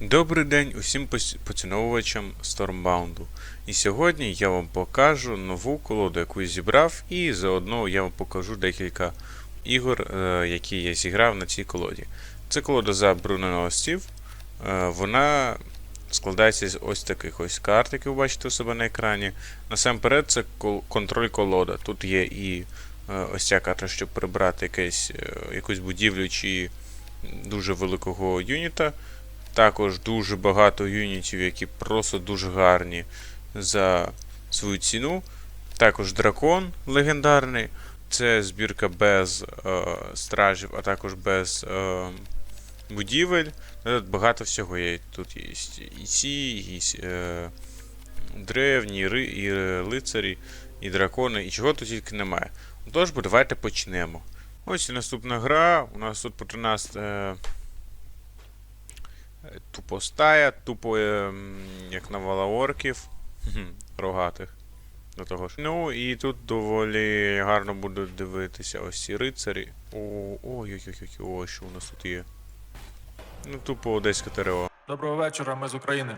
Добрий день усім поціновувачам Stormbound. І сьогодні я вам покажу нову колоду, яку я зібрав, і заодно я вам покажу декілька ігор, е, які я зіграв на цій колоді. Це колода за броненосців. Е, Вона складається з ось таких ось карт, які ви бачите у себе на екрані. Насамперед, це контроль колода. Тут є і е, ось ця карта, щоб прибрати якесь, е, якусь будівлю чи дуже великого юніта. Також дуже багато юнітів, які просто дуже гарні за свою ціну. Також дракон легендарний. Це збірка без е, стражів, а також без е, будівель. Багато всього є. Тут є і ці, і е, древні, і, лицарі, і дракони, і чого тут тільки немає. Тож, давайте почнемо. Ось і наступна гра. У нас тут по 13. Е, Тупо стая, тупо ем, як навала орків рогатих. До того ж. Ну і тут доволі гарно будуть дивитися ось ці рицарі. Ой-ой-ой, ой, що у нас тут є. Ну, тупо одеська ТРО. Доброго вечора, ми з України.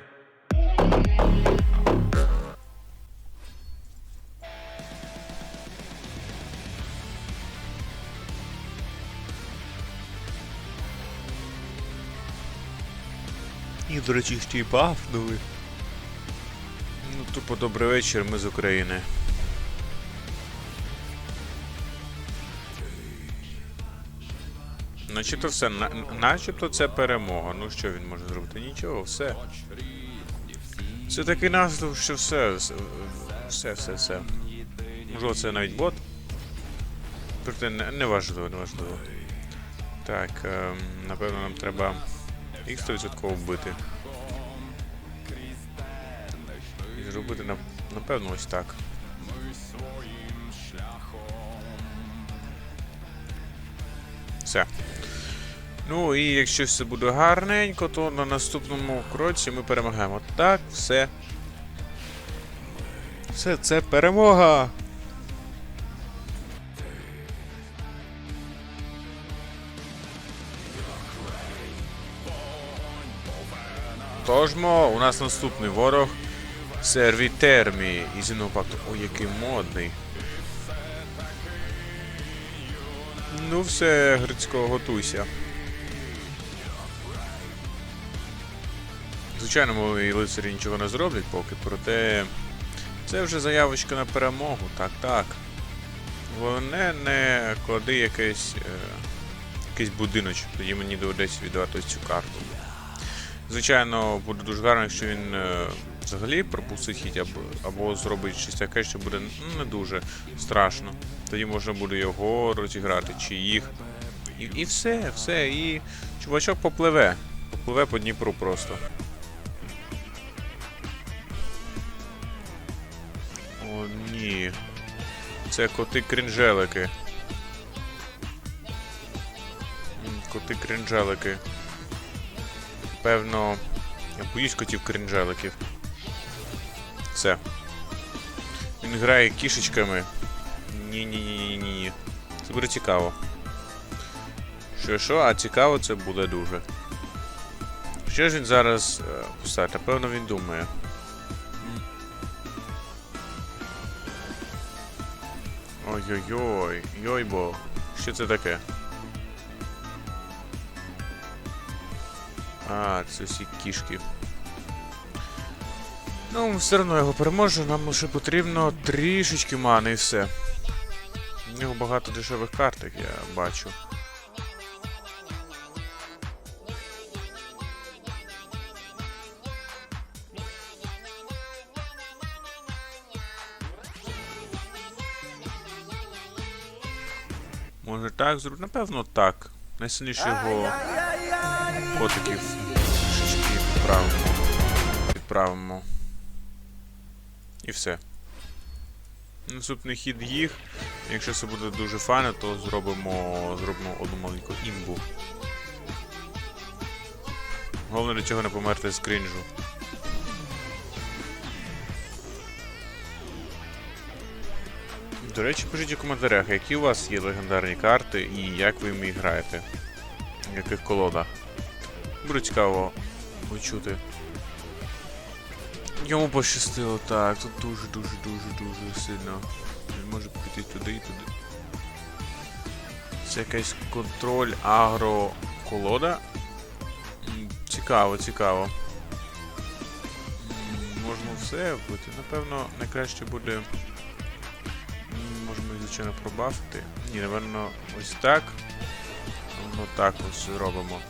І, до речі, ще й бафнули. Ну, тупо добрий вечір, ми з України. Начебто все, на, начебто це перемога. Ну що він може зробити? Нічого, все. Це такий наслідок, що все, все, все, все. Можливо, це навіть бот. Проте не, не важливо, не важливо. Так, ем, напевно, нам треба їх 100% вбити. І зробити напевно ось так. Все. Ну і якщо все буде гарненько, то на наступному кроці ми перемагаємо. Так, все. Все, це перемога! Тожмо, у нас наступний ворог. Сервітермі із Інопакту. Ой, який модний. Ну все, Грицько, готуйся. Звичайно, мої лицарі нічого не зроблять поки, проте це вже заявочка на перемогу, так, так. Головне не клади якийсь, е, якийсь будиночок, тоді мені доведеться віддавати цю карту. Звичайно, буде дуже гарно, якщо він е, взагалі пропустить хід або, або зробить щось таке, що буде не дуже страшно. Тоді можна буде його розіграти, чи їх. І, і все, все. І чувачок попливе. Попливе по Дніпру просто. О, ні. Це коти крінжелики. Коти крінжелики. Певно, я боюсь котів крінжеликів. Все. Він грає кішечками. Ні-ні-ні-ні-ні. Це буде цікаво. Що що, а цікаво це буде дуже. Що ж він зараз е, поставить? Напевно він думає. Ой-ой-ой, йойбо. Що це таке? А, це всі кішки. Ну, все одно його переможу, нам лише потрібно трішечки мани і все. У нього багато дешевих карток, я бачу. Може так зробити? Напевно так. Найсильніше його котиків трішечки відправимо. Відправимо. І все. Наступний хід їх. Якщо це буде дуже файно, то зробимо, зробимо одну маленьку імбу. Головне для цього не померти з крінжу. До речі, пишіть у коментарях, які у вас є легендарні карти і як ви їм граєте. В яких колодах. Буде цікаво його чути. Йому пощастило, так, тут дуже, дуже, дуже, дуже сильно. Він може піти туди і туди. Це якийсь контроль агро колода. Цікаво, цікаво. Можемо все вбити. Напевно, найкраще буде. Можемо, звичайно, пробафити. Ні, напевно, ось так. Ну так ось зробимо.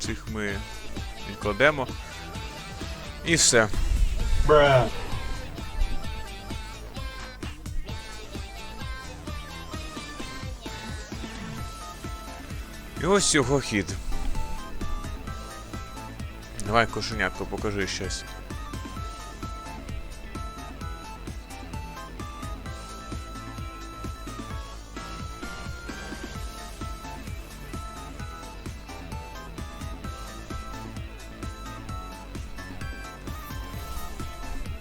Цих ми відкладемо. І все. І ось його хід. Давай, кошенятко, покажи щось.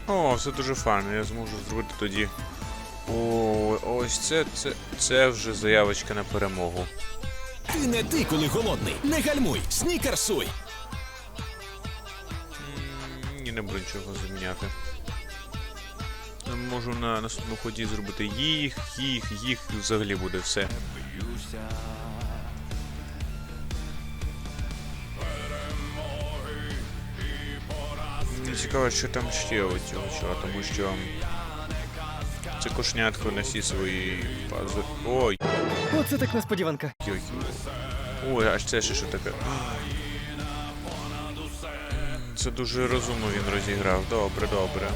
О, це дуже файно, я зможу зробити тоді. О, ось це, це, це вже заявочка на перемогу. Ти не ти, коли голодний. Не гальмуй, снікерсуй. Ні, не буду нічого заміняти. Можу на наступному ході зробити їх, їх, їх, і взагалі буде все. Мені цікаво, що там ще у цього чого, тому що це кошнятко на всі свої пази. Ой, Оце так несподіванка. ой, ой, аж це ще що таке. Це дуже розумно він розіграв. Добре, добре.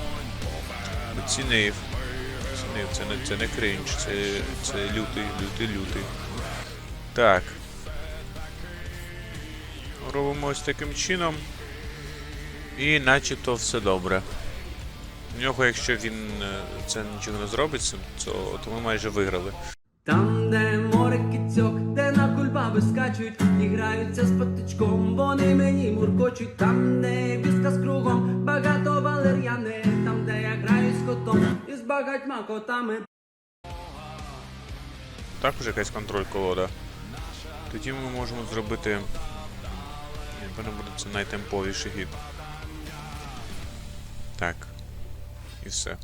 Оцінив. Оцінив, це не, це не кринж, це, це лютий, лютий, лютий. Так. Робимо ось таким чином. І начебто все добре. У нього, якщо він е, це нічого не зробить, то, то ми майже виграли. Там, де море кицьок, де на кульбаби скачуть, і граються з патичком, вони мені муркочуть, там, де віска з кругом, багато валер'яни, там, де я граю з котом і з багатьма котами. Також якась контроль колода. Тоді ми можемо зробити. Напевно, буде це найтемповіший гід. Так. І все.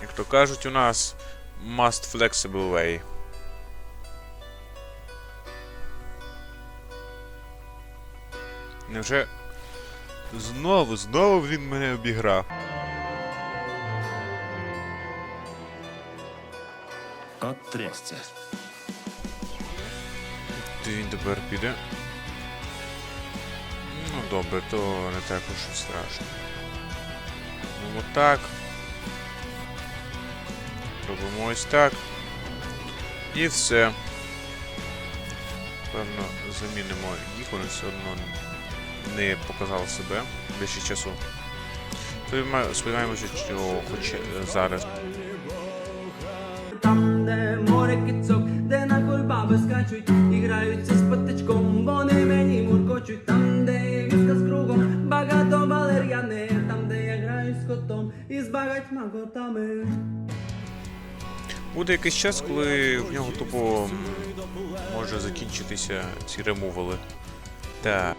Як то кажуть, у нас must flexible way. Невже знову, знову він мене обіграв? От трясця. Ти він тепер піде. Ну добре, то не так уж і страшно. Ну отак. Робимо ось так. І все. Певно, замінимо їх, вони все одно не показали себе більше часу. Сподіваємо- Сподіваємося, що хоч зараз Там, де море кицьок, де на кульбаби скачуть, і граються з патичком, вони мені муркочуть, там, багатьма котами. Буде якийсь час, коли в нього тупо може закінчитися ці ремували. Так,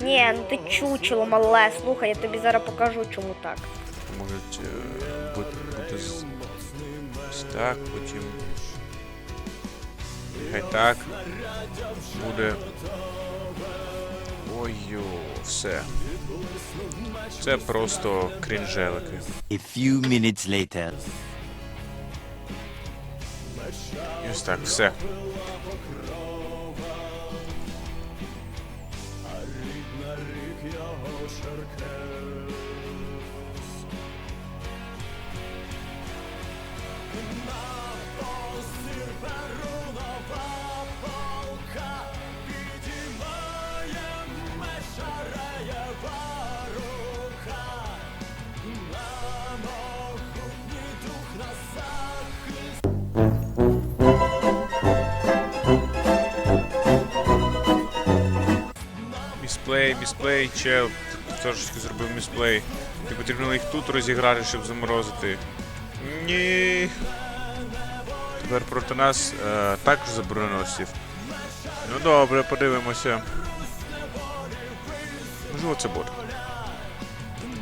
Ні, ну ти чучело мале, слухай, я тобі зараз покажу, чому так. можуть е, бути, бути з... ось так, потім. Хай так. Буде. Ой-йо, все. Це просто крінжелики. A few minutes later. І ось так, все. Місплей. Ти трошечки зробив місплей. Ти потрібно їх тут розіграти, щоб заморозити. Ні. Тепер проти нас е, також забороносів. Ну добре, подивимося. Можливо, це бот.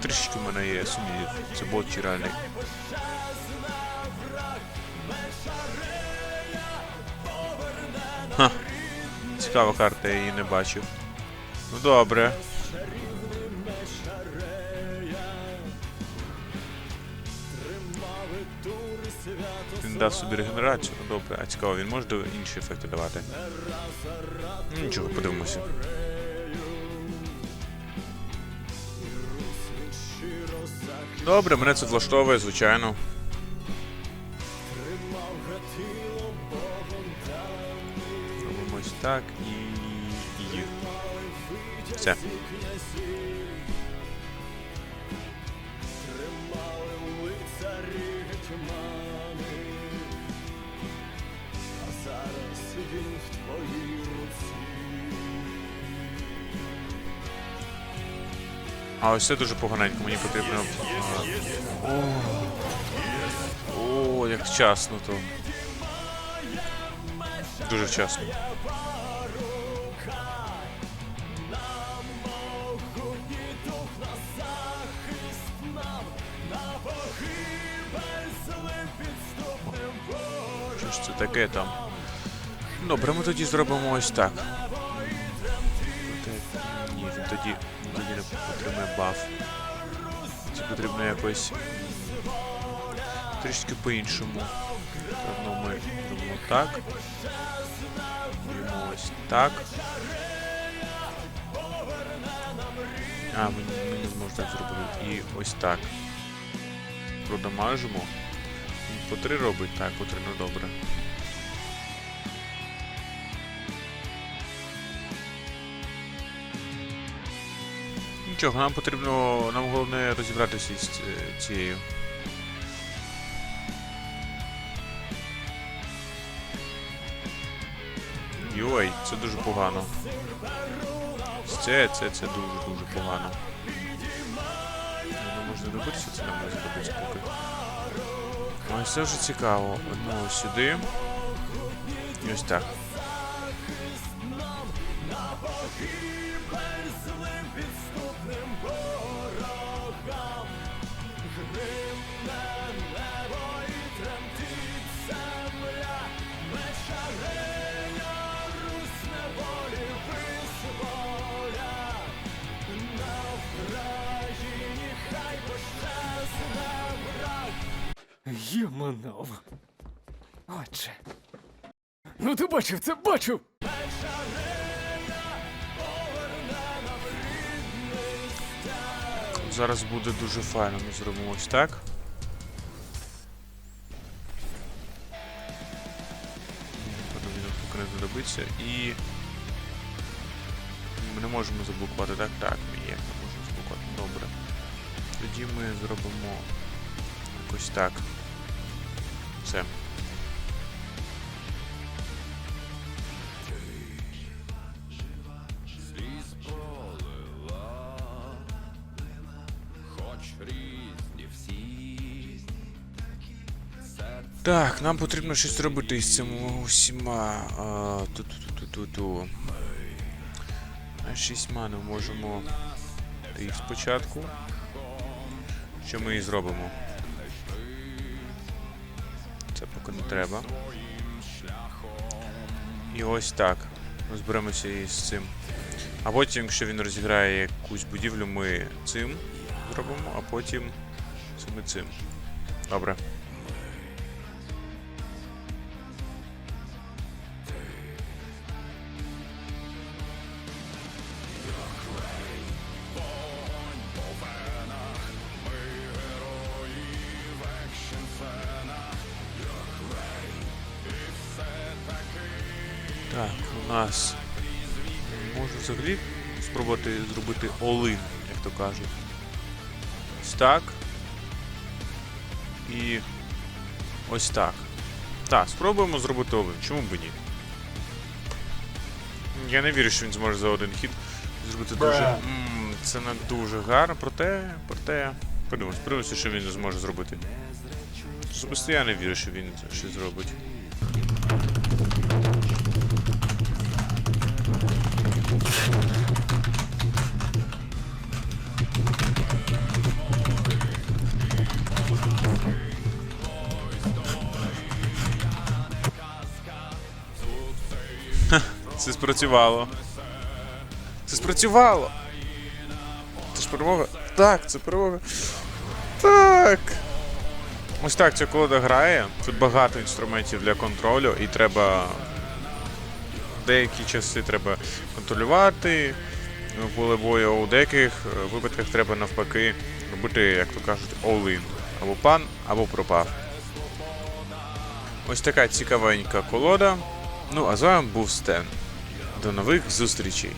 Трішечки в мене є сумнівів. Це бот чи реальний. Ха. Цікава карта, я її не бачив. Ну добре. Він дав собі регенерацію, добре, а цікаво, він може інші ефекти давати. Ну, Нічого, подивимося. Добре, мене це влаштовує, звичайно. Робимо ось так. Все. А ось це дуже поганенько, мені потрібно. О, як вчасно то. Дуже вчасно. Що ж це таке там? Добре, ми тоді зробимо ось так. Ні, він тоді, тоді не отримає баф. Це потрібно якось трішки по-іншому. Певно, ми робимо так. Робимо ось так. А, ми, ми не зможемо так зробити. І ось так. Продамажимо. По три робить, так, по три, ну добре. Нічого, нам потрібно. Нам головне розібратися з е, цією. Йой, це дуже погано. Це, це, це дуже, дуже погано. Не можна добитися, це не можна добитися поки. Ось це вже цікаво. Ну, сюди. Ось так. Юманов. Отже. Ну ти бачив це, бачив! Зараз буде дуже файно. Ми зробимо ось так. Подивіться, поки не знадобиться. І. Ми не можемо заблокувати, так? Так, ми є, не можемо заблокувати. Добре. Тоді ми зробимо якось так. Все. Так, нам потрібно щось робити із цими усіма. Ту-ту-ту-ту-ту. А шістьма ми можемо їх спочатку. Що ми і зробимо? Це не треба. І ось так. Розберемося із цим. А потім, якщо він розіграє якусь будівлю, ми цим зробимо, а потім це ми цим. Добре. Так, у нас можу взагалі спробувати зробити олин, як то кажуть. Ось так. І ось так. Так, спробуємо зробити олин. Чому б ні? Я не вірю, що він зможе за один хід зробити дуже. М, це не дуже гарно, проте. проте. Подивимось, подивимося, що він зможе зробити. Особисто я не вірю, що він щось зробить. Це спрацювало. Це спрацювало. Це ж перемога. Так, це перемога. Так. Ось так ця колода грає. Тут багато інструментів для контролю, і треба. Деякі часи треба контролювати поле бою, а у деяких е, випадках треба навпаки робити, як то кажуть, all-in. Або пан, або пропав. Ось така цікавенька колода. Ну, а з вами був Стен. До нових зустрічей!